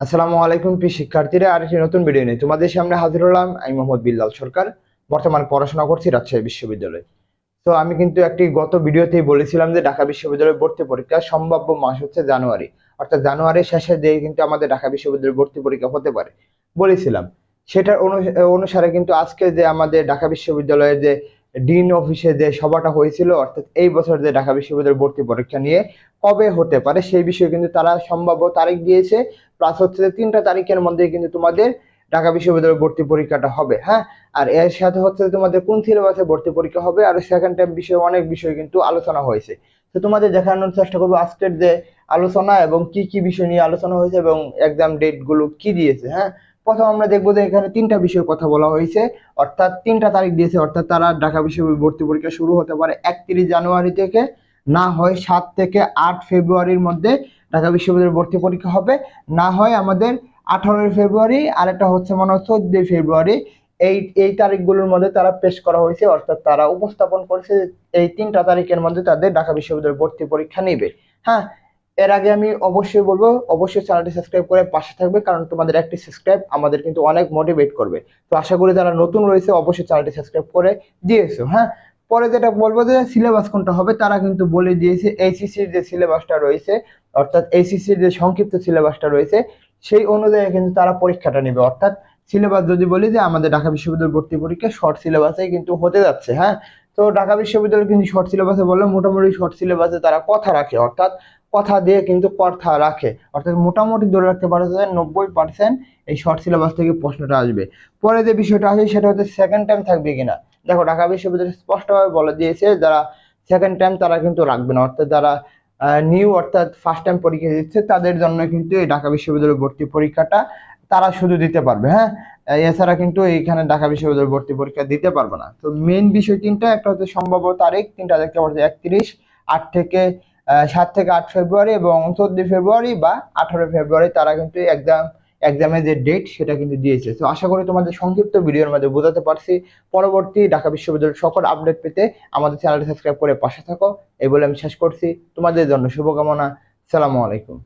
আসসালামু আলাইকুম প্রিয় শিক্ষার্থীরা, আর একটি নতুন ভিডিও নিয়ে তোমাদের সামনে হাজির হলাম আমি মোহাম্মদ বিল্লাল সরকার, বর্তমান পড়াশোনা করছি রাজশাহী বিশ্ববিদ্যালয়ে। তো আমি কিন্তু একটি গত ভিডিওতেই বলেছিলাম যে ঢাকা বিশ্ববিদ্যালয়ের ভর্তি পরীক্ষা সম্ভাব্য মাস হচ্ছে জানুয়ারি, অর্থাৎ জানুয়ারির শেষে দিয়ে কিন্তু আমাদের ঢাকা বিশ্ববিদ্যালয়ের ভর্তি পরীক্ষা হতে পারে। বলেছিলাম, সেটার অনু- অনুসারে কিন্তু আজকে যে আমাদের ঢাকা বিশ্ববিদ্যালয়ের যে ডিন অফিসে যে সভাটা হয়েছিল, অর্থাৎ এই বছর যে ঢাকা বিশ্ববিদ্যালয়ের ভর্তি পরীক্ষা নিয়ে কবে হতে পারে সেই বিষয়ে কিন্তু তারা সম্ভাব্য তারিখ দিয়েছে। প্লাস হচ্ছে যে তিনটা তারিখের মধ্যে কিন্তু তোমাদের ঢাকা বিশ্ববিদ্যালয়ের ভর্তি পরীক্ষাটা হবে হ্যাঁ? আর এর সাথে হচ্ছে তোমাদের কোন সিলেবাসে ভর্তি পরীক্ষা হবে, আর সেকেন্ড টাইম বিষয়ে অনেক বিষয় কিন্তু আলোচনা হয়েছে। তো তোমাদের দেখানোর চেষ্টা করব আজকের যে আলোচনা এবং কি কি বিষয় নিয়ে আলোচনা হয়েছে এবং এক্সাম ডেটগুলো কি দিয়েছে হ্যাঁ? প্রথম আমরা দেখব যে এখানে তিনটা বিষয়ে কথা বলা হয়েছে। অর্থাৎ তিনটা তারিখ দিয়েছে, অর্থাৎ তারা ঢাকা বিশ্ববিদ্যালয় ভর্তি পরীক্ষা শুরু হতে পারে একত্রিশ জানুয়ারি থেকে, না হয় সাত থেকে আট ফেব্রুয়ারির মধ্যে ঢাকা বিশ্ববিদ্যালয়ের ভর্তি পরীক্ষা হবে। না হয় আমাদের আঠারোই ফেব্রুয়ারি আর একটা হচ্ছে মনে হয় চোদ্দই ফেব্রুয়ারি। এই এই তারিখগুলোর মধ্যে তারা পেশ করা হয়েছে, অর্থাৎ তারা উপস্থাপন করেছে এই তিনটা তারিখের মধ্যে তাদের ঢাকা বিশ্ববিদ্যালয়ের ভর্তি পরীক্ষা নেবে। হ্যাঁ এর আগে আমি অবশ্যই বলব, অবশ্যই চ্যানেলটি সাবস্ক্রাইব করে পাশে থাকবে, কারণ তোমাদের একটি সাবস্ক্রাইব আমাদের কিন্তু অনেক মোটিভেট করবে। তো আশা করি যারা নতুন রয়েছে, অবশ্যই চ্যানেলটি সাবস্ক্রাইব করে দিয়েছ হ্যাঁ? পরে যেটা বলব যে সিলেবাস কোনটা হবে, তারা কিন্তু বলে দিয়েছে এইচএসসির যে সিলেবাসটা রয়েছে, অর্থাৎ এইচএসসির যে সংক্ষিপ্ত সিলেবাসটা রয়েছে, সেই অনুযায়ী কিন্তু তারা পরীক্ষাটা নেবে। অর্থাৎ সিলেবাস যদি বলি যে, আমাদের ঢাকা বিশ্ববিদ্যালয় ভর্তি পরীক্ষা শর্ট সিলেবাসে কিন্তু হতে যাচ্ছে হ্যাঁ? তো ঢাকা বিশ্ববিদ্যালয় কিন্তু শর্ট সিলেবাসে বললে মোটামুটি শর্ট সিলেবাসে তারা কথা রাখে, অর্থাৎ কথা দিয়ে কিন্তু কথা রাখে। অর্থাৎ মোটামুটি ধরে রাখতে পারে যে নব্বই পার্সেন্ট এই শর্ট সিলেবাস থেকে প্রশ্নটা আসবে। পরে যে বিষয়টা আছে সেটা হচ্ছে সেকেন্ড টাইম থাকবে কিনা। দেখো, ঢাকা বিশ্ববিদ্যালয় স্পষ্টভাবে বলে দিয়েছে যারা সেকেন্ড টাইম তারা কিন্তু রাখবে না, অর্থাৎ যারা নিউ অর্থাৎ ফার্স্ট টাইম পরীক্ষা দিচ্ছে তাদের জন্য কিন্তু এই ঢাকা বিশ্ববিদ্যালয় ভর্তি পরীক্ষাটা তারা শুধু দিতে পারবে হ্যাঁ? এছাড়া কিন্তু এইখানে ঢাকা বিশ্ববিদ্যালয় ভর্তি পরীক্ষা দিতে পারবে না। তো মেইন বিষয় তিনটা, একটা হচ্ছে সম্ভাব্য তারিখ, তিনটা দেখতে পাচ্ছি একত্রিশ, আট থেকে সাত থেকে আট ফেব্রুয়ারি এবং চোদ্দই ফেব্রুয়ারি বা আঠারো ফেব্রুয়ারি তারা কিন্তু এক্সাম এক্সামের যে ডেট সেটা কিন্তু দিয়েছে। তো আশা করি তোমাদের সংক্ষিপ্ত ভিডিওর মধ্যে বোঝাতে পারছি। পরবর্তী ঢাকা বিশ্ববিদ্যালয়ের সকল আপডেট পেতে আমাদের চ্যানেলটি সাবস্ক্রাইব করে পাশে থাকো। এই বলে আমি শেষ করছি। তোমাদের জন্য শুভকামনা। সালামু আলাইকুম।